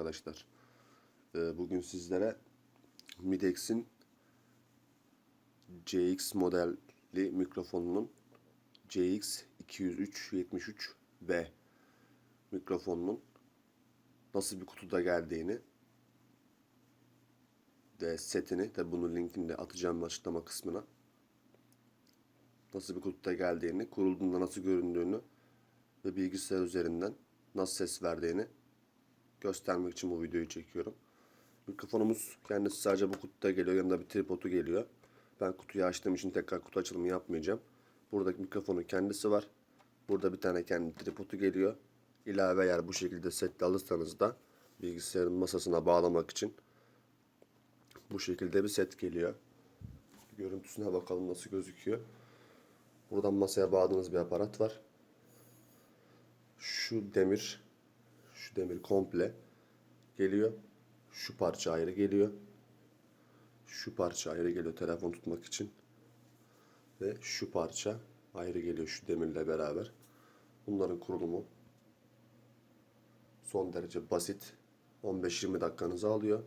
arkadaşlar. Ee, Bugün sizlere Midex'in CX modelli mikrofonunun CX 203-73B mikrofonunun nasıl bir kutuda geldiğini ve setini tabi bunun linkini de atacağım açıklama kısmına nasıl bir kutuda geldiğini, kurulduğunda nasıl göründüğünü ve bilgisayar üzerinden nasıl ses verdiğini göstermek için bu videoyu çekiyorum. Mikrofonumuz kendisi sadece bu kutuda geliyor. Yanında bir tripodu geliyor. Ben kutuyu açtığım için tekrar kutu açılımı yapmayacağım. Buradaki mikrofonun kendisi var. Burada bir tane kendi tripodu geliyor. İlave eğer bu şekilde setli alırsanız da bilgisayarın masasına bağlamak için bu şekilde bir set geliyor. Görüntüsüne bakalım nasıl gözüküyor. Buradan masaya bağladığınız bir aparat var. Şu demir, şu demir komple geliyor. Şu parça ayrı geliyor. Şu parça ayrı geliyor telefon tutmak için. Ve şu parça ayrı geliyor şu demirle beraber. Bunların kurulumu son derece basit. 15-20 dakikanızı alıyor.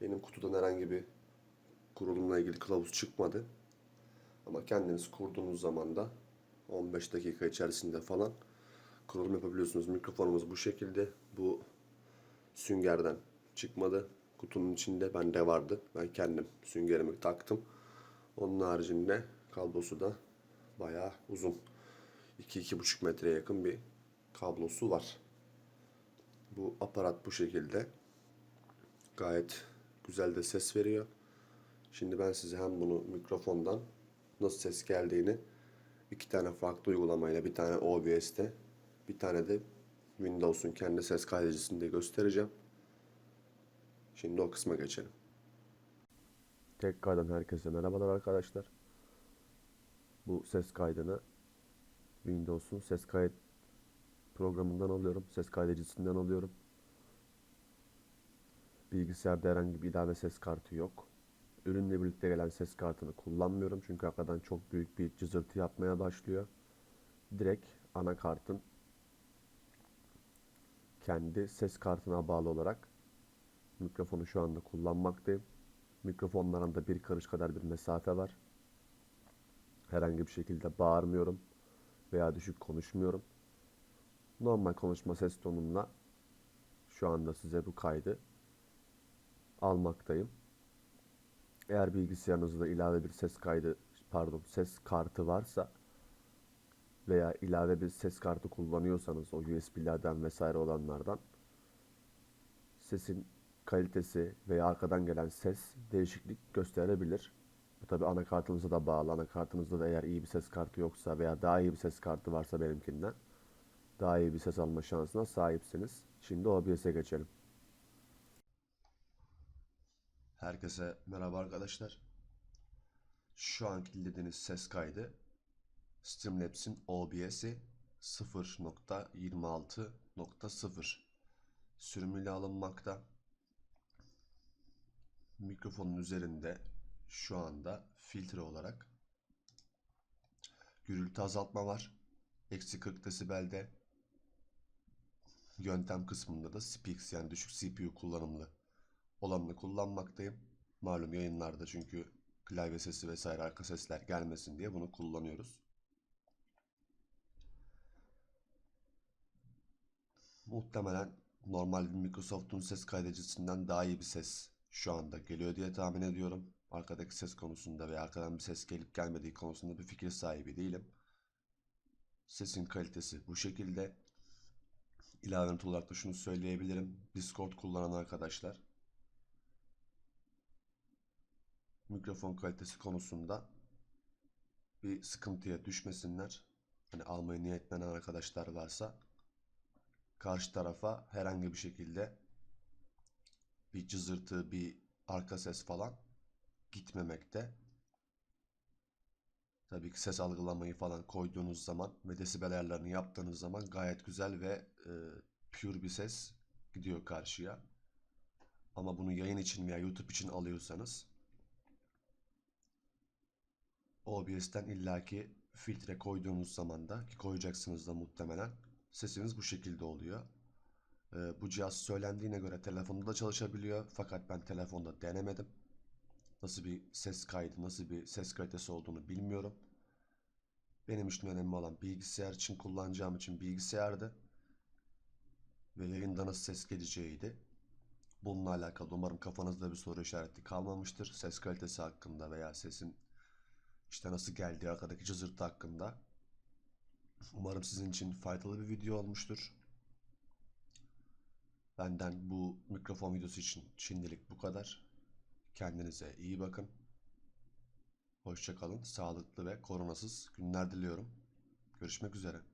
Benim kutudan herhangi bir kurulumla ilgili kılavuz çıkmadı. Ama kendiniz kurduğunuz zaman da 15 dakika içerisinde falan kurulum yapabiliyorsunuz. Mikrofonumuz bu şekilde. Bu süngerden çıkmadı. Kutunun içinde bende vardı. Ben kendim süngerimi taktım. Onun haricinde kablosu da bayağı uzun. 2-2,5 metreye yakın bir kablosu var. Bu aparat bu şekilde. Gayet güzel de ses veriyor. Şimdi ben size hem bunu mikrofondan nasıl ses geldiğini iki tane farklı uygulamayla bir tane OBS'te bir tane de Windows'un kendi ses kaydedicisinde göstereceğim. Şimdi o kısma geçelim. Tekrardan herkese merhabalar arkadaşlar. Bu ses kaydını Windows'un ses kayıt programından alıyorum. Ses kaydedicisinden alıyorum. Bilgisayarda herhangi bir ilave ses kartı yok. Ürünle birlikte gelen ses kartını kullanmıyorum çünkü arkadan çok büyük bir cızırtı yapmaya başlıyor. Direkt anakartın kendi ses kartına bağlı olarak mikrofonu şu anda kullanmaktayım. Mikrofonların arasında bir karış kadar bir mesafe var. Herhangi bir şekilde bağırmıyorum veya düşük konuşmuyorum. Normal konuşma ses tonumla şu anda size bu kaydı almaktayım. Eğer bilgisayarınızda ilave bir ses kaydı, pardon, ses kartı varsa veya ilave bir ses kartı kullanıyorsanız o USB'lerden vesaire olanlardan sesin kalitesi veya arkadan gelen ses değişiklik gösterebilir. Bu tabi anakartınıza da bağlı. Anakartınızda da eğer iyi bir ses kartı yoksa veya daha iyi bir ses kartı varsa benimkinden daha iyi bir ses alma şansına sahipsiniz. Şimdi OBS'e geçelim. Herkese merhaba arkadaşlar. Şu anki dinlediğiniz ses kaydı Streamlabs'in OBS'i 0.26.0 sürümüyle alınmakta. Mikrofonun üzerinde şu anda filtre olarak gürültü azaltma var. Eksi 40 desibelde. Yöntem kısmında da Speaks yani düşük CPU kullanımlı olanını kullanmaktayım. Malum yayınlarda çünkü klavye sesi vesaire arka sesler gelmesin diye bunu kullanıyoruz. Muhtemelen normal bir Microsoft'un ses kaydedicisinden daha iyi bir ses şu anda geliyor diye tahmin ediyorum. Arkadaki ses konusunda veya arkadan bir ses gelip gelmediği konusunda bir fikir sahibi değilim. Sesin kalitesi bu şekilde. İlave olarak da şunu söyleyebilirim. Discord kullanan arkadaşlar mikrofon kalitesi konusunda bir sıkıntıya düşmesinler. Hani almayı niyetlenen arkadaşlar varsa karşı tarafa herhangi bir şekilde bir cızırtı, bir arka ses falan gitmemekte. Tabii ki ses algılamayı falan koyduğunuz zaman ve desibel ayarlarını yaptığınız zaman gayet güzel ve e, pure bir ses gidiyor karşıya. Ama bunu yayın için veya YouTube için alıyorsanız OBS'ten illaki filtre koyduğunuz zaman da ki koyacaksınız da muhtemelen sesiniz bu şekilde oluyor. Ee, bu cihaz söylendiğine göre telefonda da çalışabiliyor. Fakat ben telefonda denemedim. Nasıl bir ses kaydı, nasıl bir ses kalitesi olduğunu bilmiyorum. Benim için önemli olan bilgisayar için kullanacağım için bilgisayardı. Ve yayında nasıl ses geleceğiydi. Bununla alakalı umarım kafanızda bir soru işareti kalmamıştır. Ses kalitesi hakkında veya sesin işte nasıl geldiği arkadaki cızırtı hakkında. Umarım sizin için faydalı bir video olmuştur. Benden bu mikrofon videosu için şimdilik bu kadar. Kendinize iyi bakın. Hoşça kalın. Sağlıklı ve koronasız günler diliyorum. Görüşmek üzere.